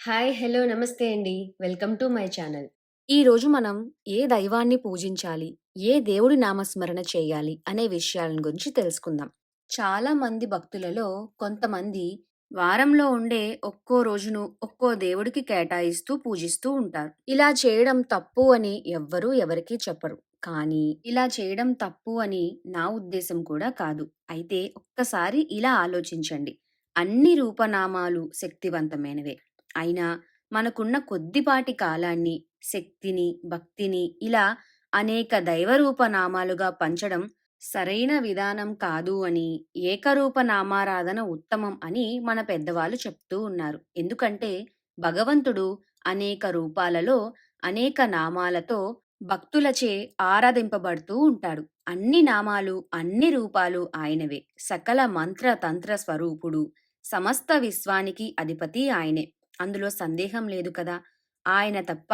Hi! Hello! నమస్తే అండి. Welcome to my channel. ఈరోజు మనం ఏ దైవాన్ని పూజించాలి, ఏ దేవుడి నామస్మరణ చేయాలి అనే విషయాలను గురించి తెలుసుకుందాం. చాలా మంది భక్తులలో కొంతమంది వారంలో ఉండే ఒక్కో రోజును ఒక్కో దేవుడికి కేటాయిస్తూ పూజిస్తూ ఉంటారు. ఇలా చేయడం తప్పు అని ఎవ్వరూ ఎవరికీ చెప్పరు. కానీ ఇలా చేయడం తప్పు అని నా ఉద్దేశం కూడా కాదు. అయితే ఒక్కసారి ఇలా ఆలోచించండి. అన్ని రూపనామాలు శక్తివంతమైనవే. అయినా మనకున్న కొద్దిపాటి కాలాన్ని, శక్తిని, భక్తిని ఇలా అనేక దైవరూప నామాలుగా పంచడం సరైన విధానం కాదు అని, ఏకరూప నామారాధన ఉత్తమం అని మన పెద్దవాళ్ళు చెప్తూ ఉన్నారు. ఎందుకంటే భగవంతుడు అనేక రూపాలలో, అనేక నామాలతో భక్తులచే ఆరాధింపబడుతూ ఉంటాడు. అన్ని నామాలు, అన్ని రూపాలు ఆయనవే. సకల మంత్ర తంత్ర స్వరూపుడు. సమస్త విశ్వానికి అధిపతి ఆయనే. అందులో సందేహం లేదు కదా! ఆయన తప్ప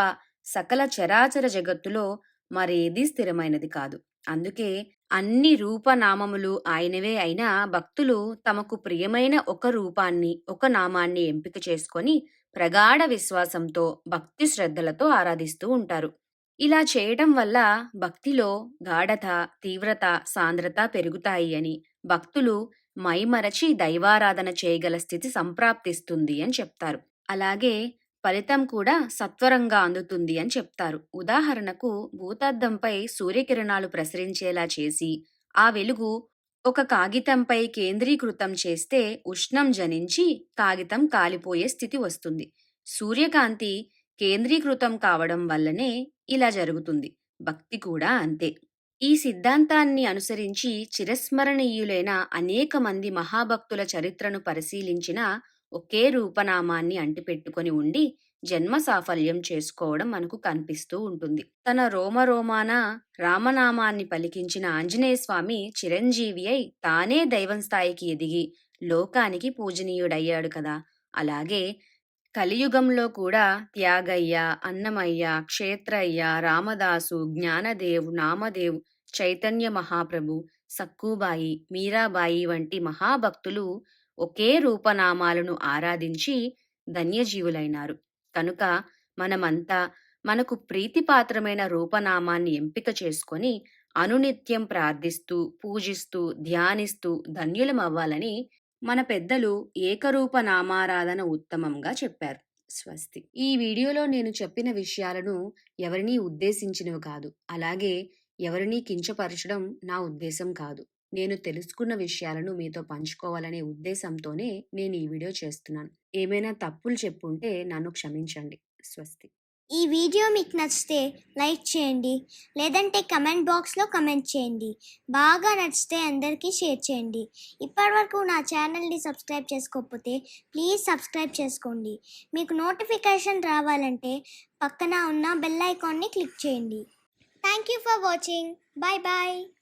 సకల చరాచర జగత్తులో మరేది స్థిరమైనది కాదు. అందుకే అన్ని రూపనామములు ఆయనవే అయినా భక్తులు తమకు ప్రియమైన ఒక రూపాన్ని, ఒక నామాన్ని ఎంపిక చేసుకొని ప్రగాఢ విశ్వాసంతో, భక్తి శ్రద్ధలతో ఆరాధిస్తూ ఉంటారు. ఇలా చేయటం వల్ల భక్తిలో గాఢత, తీవ్రత, సాంద్రత పెరుగుతాయి అని, భక్తులు మైమరచి దైవారాధన చేయగల స్థితి సంప్రాప్తిస్తుంది అని చెప్తారు. అలాగే ఫలితం కూడా సత్వరంగా అందుతుంది అని చెప్తారు. ఉదాహరణకు భూతార్థంపై సూర్యకిరణాలు ప్రసరించేలా చేసి, ఆ వెలుగు ఒక కాగితంపై కేంద్రీకృతం చేస్తే ఉష్ణం జనించి కాగితం కాలిపోయే స్థితి వస్తుంది. సూర్యకాంతి కేంద్రీకృతం కావడం వల్లనే ఇలా జరుగుతుంది. భక్తి కూడా అంతే. ఈ సిద్ధాంతాన్ని అనుసరించి చిరస్మరణీయులైన అనేక మంది మహాభక్తుల చరిత్రను పరిశీలించినా ఒకే రూపనామాన్ని అంటిపెట్టుకొని ఉండి జన్మ సాఫల్యం చేసుకోవడం మనకు కనిపిస్తూ ఉంటుంది. తన రోమరోమాన రామనామాన్ని పలికించిన ఆంజనేయస్వామి చిరంజీవి అయి తానే దైవం స్థాయికి ఎదిగి లోకానికి పూజనీయుడయ్యాడు కదా! అలాగే కలియుగంలో కూడా త్యాగయ్య, అన్నమయ్య, క్షేత్రయ్య, రామదాసు, జ్ఞానదేవ్, నామదేవ్, చైతన్య మహాప్రభు, సక్కుబాయి, మీరాబాయి వంటి మహాభక్తులు ఒకే రూపనామాలను ఆరాధించి ధన్యజీవులైనారు. కనుక మనమంతా మనకు ప్రీతిపాత్రమైన రూపనామాన్ని ఎంపిక చేసుకొని అనునిత్యం ప్రార్థిస్తూ, పూజిస్తూ, ధ్యానిస్తూ ధన్యులమవ్వాలని మన పెద్దలు ఏకరూపనామారాధన ఉత్తమంగా చెప్పారు. స్వస్తి. ఈ వీడియోలో నేను చెప్పిన విషయాలను ఎవరినీ ఉద్దేశించినవి కాదు. అలాగే ఎవరినీ కించపరచడం నా ఉద్దేశం కాదు. నేను తెలుసుకున్న విషయాలను మీతో పంచుకోవాలనే ఉద్దేశంతోనే నేను ఈ వీడియో చేస్తున్నాను. ఏమైనా తప్పులు చెప్పుంటే నన్ను క్షమించండి. స్వస్తి. ఈ వీడియో మీకు నచ్చితే లైక్ చేయండి. లేదంటే కమెంట్ బాక్స్లో కమెంట్ చేయండి. బాగా నచ్చితే అందరికీ షేర్ చేయండి. ఇప్పటివరకు నా ఛానల్ని సబ్స్క్రైబ్ చేసుకోకపోతే ప్లీజ్ సబ్స్క్రైబ్ చేసుకోండి. మీకు నోటిఫికేషన్ రావాలంటే పక్కన ఉన్న బెల్ ఐకాన్ని క్లిక్ చేయండి. Thank you for watching. Bye bye